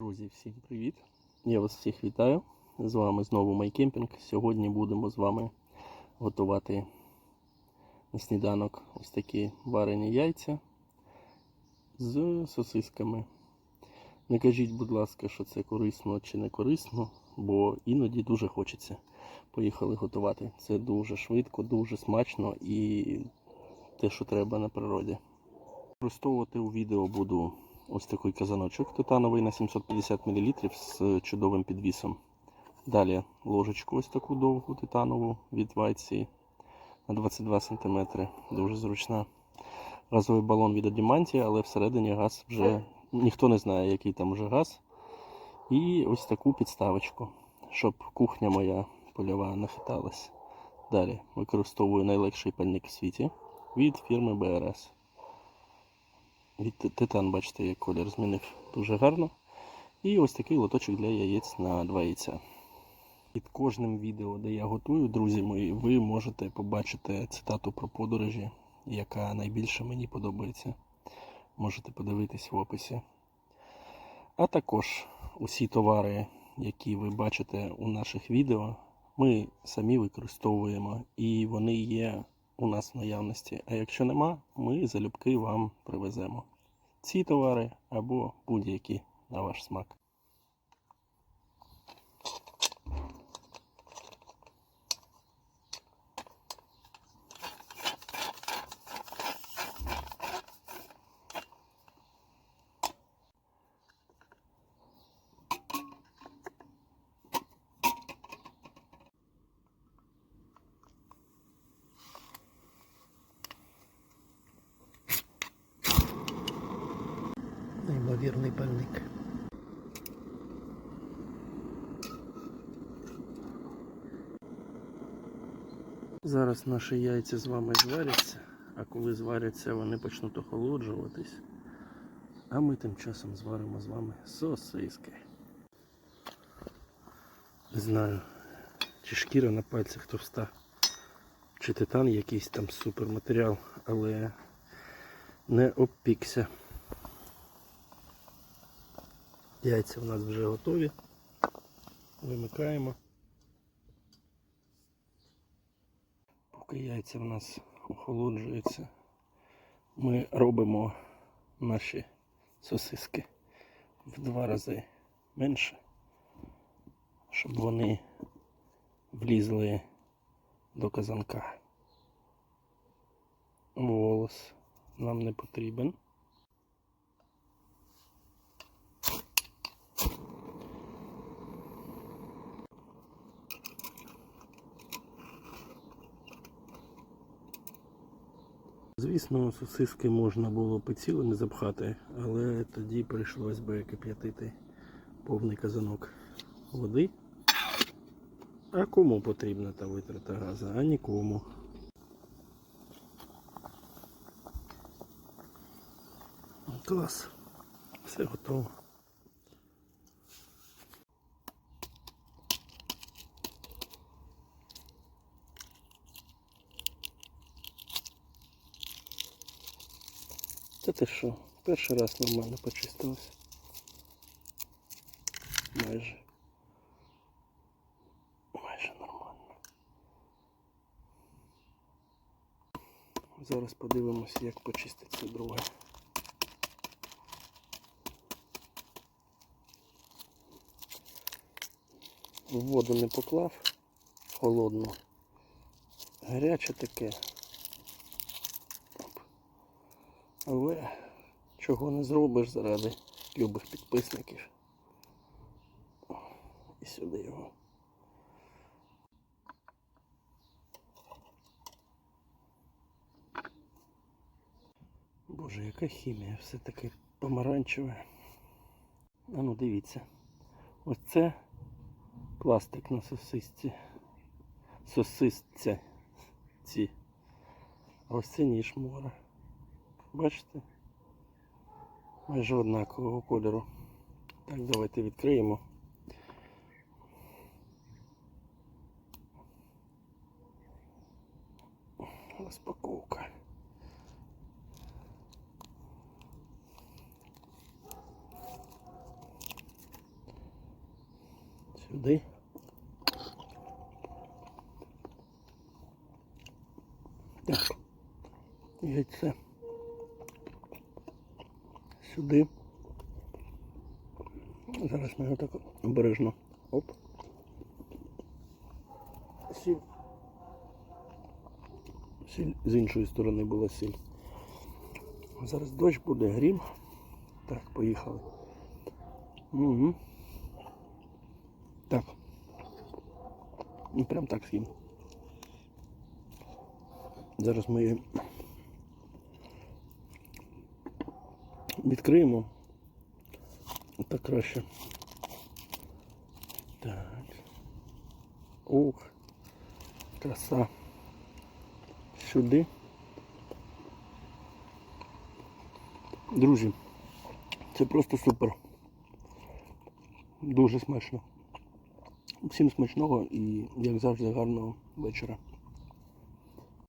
Друзі, всім привіт! Я вас всіх вітаю. З вами знову Майкемпінг. Сьогодні будемо з вами готувати на сніданок ось такі варені яйця з сосисками. Не кажіть, будь ласка, що це корисно чи не корисно, бо іноді дуже хочеться. Поїхали готувати. Це дуже швидко, дуже смачно і те, що треба на природі. Використовувати у відео буду ось такий казаночок титановий на 750 мл з чудовим підвісом. Далі ложечку ось таку довгу титанову від Вайці на 22 см. Дуже зручна. Газовий балон від Адіманті, але всередині газ вже ніхто не знає, який там вже газ. І ось таку підставочку, щоб кухня моя польова не хиталась. Далі використовую найлегший пальник в світі від фірми БРС. Від титан, бачите, як колір змінив дуже гарно. І ось такий лоточок для яєць на два яйця. Під кожним відео, де я готую, друзі мої, ви можете побачити цитату про подорожі, яка найбільше мені подобається. Можете подивитись в описі. А також усі товари, які ви бачите у наших відео, ми самі використовуємо і вони є у нас в наявності. А якщо нема, ми залюбки вам привеземо ці товари або будь-які на ваш смак. Неймовірний пальник. Зараз наші яйця з вами зваряться, а коли зваряться, вони почнуть охолоджуватись. А ми тим часом зваримо з вами сосиски. Не знаю, чи шкіра на пальцях товста, чи титан якийсь там суперматеріал, але не обпікся. Яйця в нас вже готові. Вимикаємо. Поки яйця в нас охолоджуються, ми робимо наші сосиски в два рази менше, щоб вони влізли до казанка. Волос нам не потрібен. Звісно, сосиски можна було би цілими запхати, але тоді прийшлось би кип'ятити повний казанок води. А кому потрібна та витрата газу? А нікому. Клас. Все готово. Та ти що? Перший раз нормально почистилось. Майже. Майже нормально. Зараз подивимося, як почиститься друге. Воду не поклав холодну. Гаряче таке. Оп. Але чого не зробиш заради любих підписників. І сюди його. Боже, яка хімія, все таке помаранчеве. А ну дивіться. Ось це пластик на сосисці. Сосисця. Ці. Ось це ніж море. Бачите? Майже однакового кольору. Так, давайте відкриємо. Розпаковка. Сюди. Так. Яйце. Сюди. Зараз ми його так обережно. Оп. Сіль. Сіль з іншої сторони була сіль. Зараз дощ буде, грім. Так, поїхали. Угу. Так. Ну, прям так з'їм. Зараз ми відкриємо. Так краще. Так. Ух. Краса. Сюди. Друзі, це просто супер. Дуже смачно. Всім смачного і, як завжди, гарного вечора.